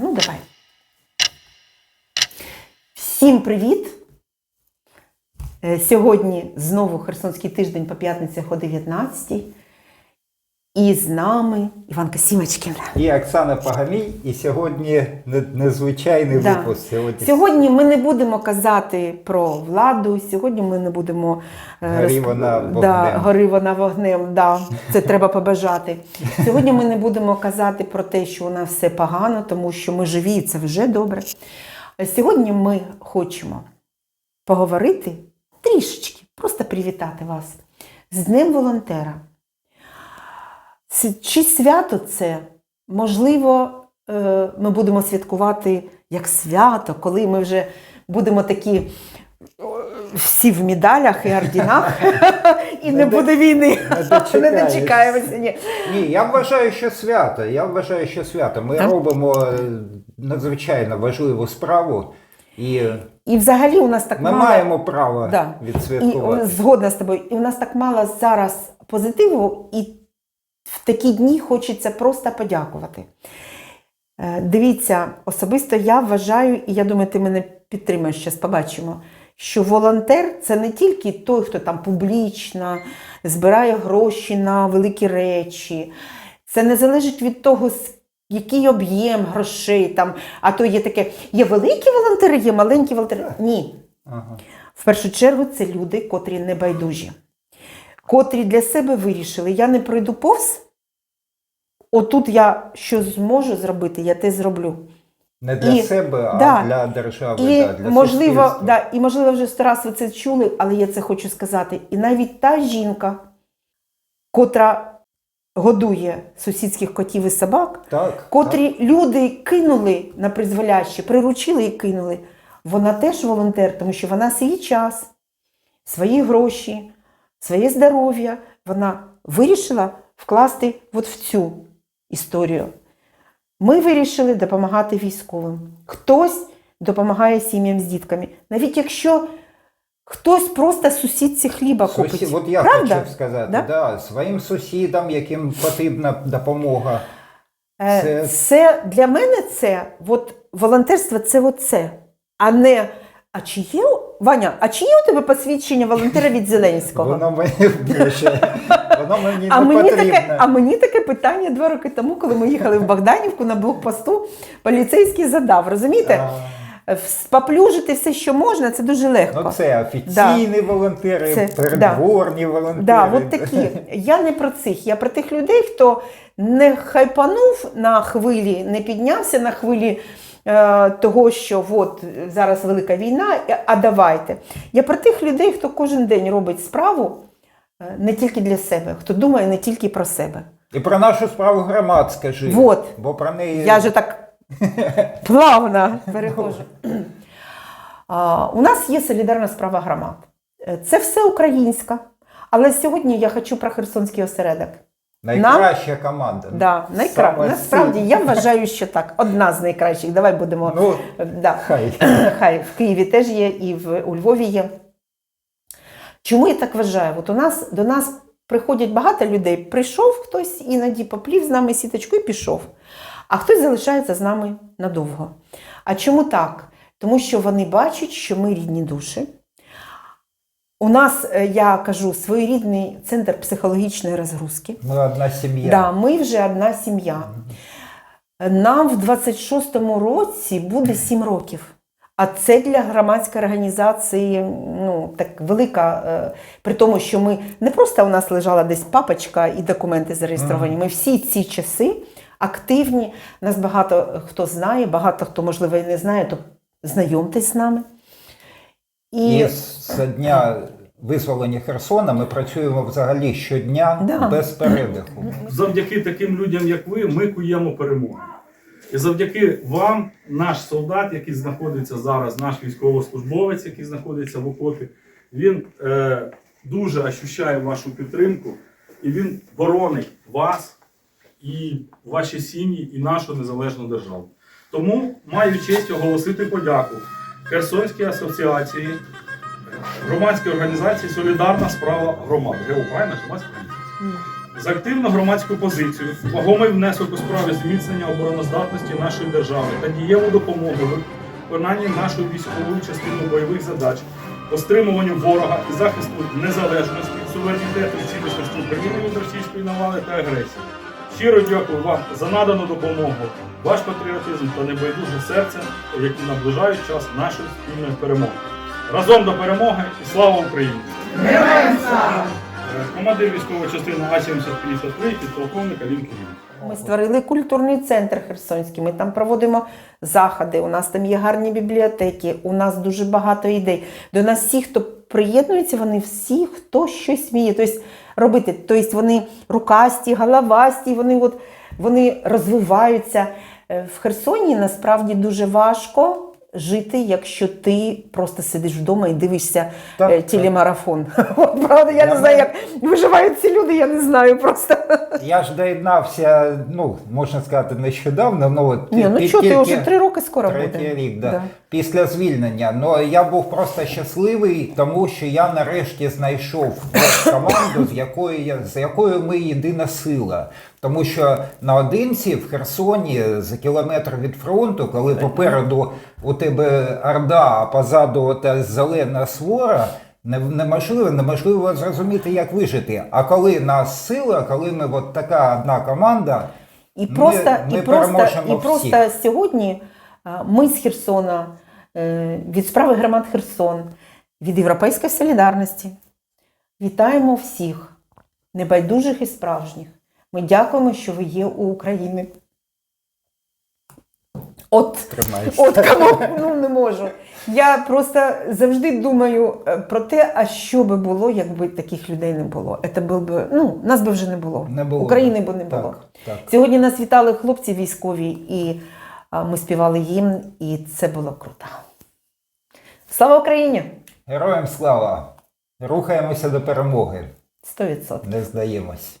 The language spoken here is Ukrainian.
Ну, давай. Всім привіт! Е, Сьогодні знову Херсонський тиждень по п'ятницях о 19 І з нами Іванка Сімочкіна. І Оксана Пагамій, і сьогодні не- незвичайний Да. випуск. Сьогодні Сьогодні ми не будемо казати про владу, сьогодні ми не будемо е, Гори розп- вона да, вогнем. гори вона вогнем. Да, це треба побажати. Сьогодні ми не будемо казати про те, що у нас все погано, тому що ми живі, і це вже добре. Сьогодні ми хочемо поговорити трішечки, просто привітати вас з Днем волонтера. Чи свято це? Можливо, е, ми будемо святкувати як свято, коли ми вже будемо такі всі в медалях і орденах, і не буде війни. не дочекаємося. Ні. Ні, я вважаю, що свято. Я вважаю, що свято. Ми робимо е, надзвичайно важливу справу, і І взагалі у нас так ми мало... маємо право Да. Відсвяткувати. е, згодна з тобою. І у нас так мало зараз позитиву, і в такі дні хочеться просто подякувати. Е, Дивіться, особисто я вважаю, і я думаю, ти мене підтримаєш, зараз побачимо, що волонтер це не тільки той, хто там публічно збирає гроші на великі речі. Це не залежить від того, який об'єм грошей там. А то є таке, є великі волонтери, є маленькі волонтери. Ні. Ага. В першу чергу це люди, котрі не байдужі, котрі для себе вирішили, я не пройду повз. Отут я що зможу зробити, я те зроблю. Не для І- себе, а да. для держави, І да, для можливо, суспільства. да, і можливо, вже сто раз ви це чули, але я це хочу сказати. І навіть та жінка, котра годує сусідських котів і собак, Так, котрі люди кинули на призволяще, приручили і кинули, вона теж волонтер, тому що вона свій час, свої гроші, своє здоров'я, вона вирішила вкласти от в цю історію. Ми вирішили допомагати військовим. Хтось допомагає сім'ям з дітками. Навіть якщо хтось просто сусідці хліба купить. Сусі- От я Правда? хотів сказати, Да? да? своїм сусідам, яким потрібна допомога. Е, Це- Це для мене це от волонтерство це оце, а не. А чи є Ваня, а чи є у тебе посвідчення волонтера від Зеленського? Воно мені більше, воно мені а, не мені потрібне. таке, а мені таке питання два роки тому, коли ми їхали в Богданівку на блокпосту, поліцейський задав. Розумієте? А, все, що можна, це дуже легко. Ну, це офіційні волонтери, Це- передворні волонтери. Да, от такі. Я не про цих, я про тих людей, хто не хайпанув на хвилі, не піднявся на хвилі е, того, що от зараз велика війна, е, а давайте. Я про тих людей, хто кожен день робить справу е, не тільки для себе, хто думає не тільки про себе. І про нашу справу громад скажи. Вот. Бо про неї Я же так плавно перехожу. У нас є солідарна справа громад. Е, Це все українська. Але сьогодні я хочу про Херсонський осередок. Найкраща команда. Да, найкра... Насправді я вважаю, що так. Одна з найкращих. Давай будемо. Ну, Да. хай. Хай в Києві теж є, і в у Львові є. Чому я так вважаю? От у нас до нас приходять багато людей. Прийшов хтось іноді поплів з нами сіточку і пішов. А хтось залишається з нами надовго. А чому так? Тому що вони бачать, що ми рідні душі. У нас, е, я кажу, своєрідний центр психологічної розгрузки. Ми одна сім'я. Да, ми вже одна сім'я. Нам в 26-му році буде 7 років. А це для громадської організації ну, так велика, е, при тому, що ми не просто у нас лежала десь папочка і документи зареєстровані. Ми всі ці часи активні. Нас багато хто знає, багато хто, можливо, і не знає, то знайомтесь з нами. І з дня визволення Херсона ми працюємо взагалі щодня Да. без передиху. Завдяки таким людям, як ви, ми куємо перемогу. І завдяки вам, наш солдат, який знаходиться зараз, наш військовослужбовець, який знаходиться в окопі, він е, дуже ощущає вашу підтримку, і він боронить вас і ваші сім'ї, і нашу незалежну державу. Тому маю честь оголосити подяку Херсонській асоціації, громадській організації Солідарна справа громад. ГО. Громадська організація? За активну громадську позицію, вагомий внесок у справі зміцнення обороноздатності нашої держави та дієву допомогу в виконанні нашої військової частини бойових задач, по стримуванню ворога і захисту незалежності, суверенітету і цілісності України від російської навали та агресії. Щиро дякую вам за надану допомогу, ваш патріотизм та небайдуже серце, які наближають час нашої спільної перемоги. Разом до перемоги і слава Україні! Е, Командир військової частини А-7053, підполковник Алін. Ми створили культурний центр Херсонський. Ми там проводимо заходи. У нас там є гарні бібліотеки. У нас дуже багато ідей. До нас всі, хто приєднується, вони всі, хто щось вміє. Тобто робити. Тобто вони рукасті, головасті, вони от вони розвиваються. Е, В Херсоні насправді дуже важко. Жити, якщо ти просто сидиш вдома і дивишся Так, е, так. От, правда, я не знаю, як виживають ці люди, я не знаю просто. Я ж доєднався, ну, можна сказати, нещодавно. Ну, от Ні, ну що, ти вже три роки скоро буде. Рік, да. Да. після звільнення. Ну я був просто щасливий, тому що я нарешті знайшов команду, з якою я з якою ми єдина сила. Тому що наодинці в Херсоні за кілометр від фронту, коли попереду у тебе орда, а позаду та зелена свора. Неможливо, неможливо зрозуміти, як вижити. А коли нас сила, коли ми от така одна команда, І Ми- просто, ми і просто, і просто всіх. сьогодні ми з Херсона, е, від справи громад Херсон, від Європейської солідарності вітаємо всіх, небайдужих і справжніх. Ми дякуємо, що ви є у Україні. От, от кому ну, не можу. Я просто завжди думаю е, про те, а що би було, якби таких людей не було. Це був би, ну, нас би вже не було. Не було. України б не було. Так, так. Сьогодні нас вітали хлопці військові, і а, ми співали їм, і це було круто. Слава Україні! Героям слава! Рухаємося до перемоги. 100%. Не здаємось.